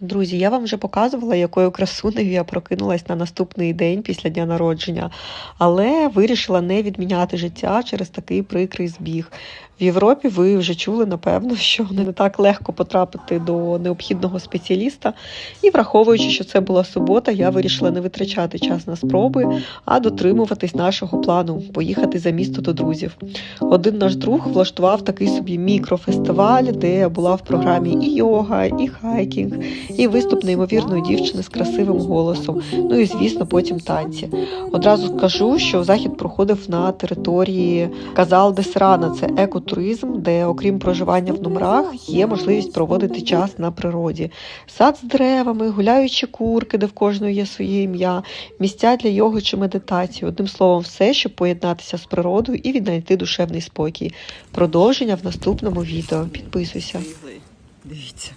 Друзі, я вам вже показувала, якою красунею я прокинулась на наступний день після дня народження, але вирішила не відміняти життя через такий прикрий збіг. В Європі ви вже чули, напевно, що не так легко потрапити до необхідного спеціаліста. І враховуючи, що це була субота, я вирішила не витрачати час на спроби, а дотримуватись нашого плану поїхати за місто до друзів. Один наш друг влаштував такий собі мікрофестиваль, де була в програмі і йога, і хайкінг, і виступ неймовірної дівчини з красивим голосом. Ну і звісно, потім танці. Одразу скажу, що захід проходив на території Казал де Серана. Це екотуризм, де, окрім проживання в номерах, є можливість проводити час на природі. Сад з деревами, гуляючі курки, де в кожної є своє ім'я, місця для йоги чи медитації. Одним словом, все, щоб поєднатися з природою і віднайти душевний спокій. Продовження в наступному відео. Підписуйся. Дивіться.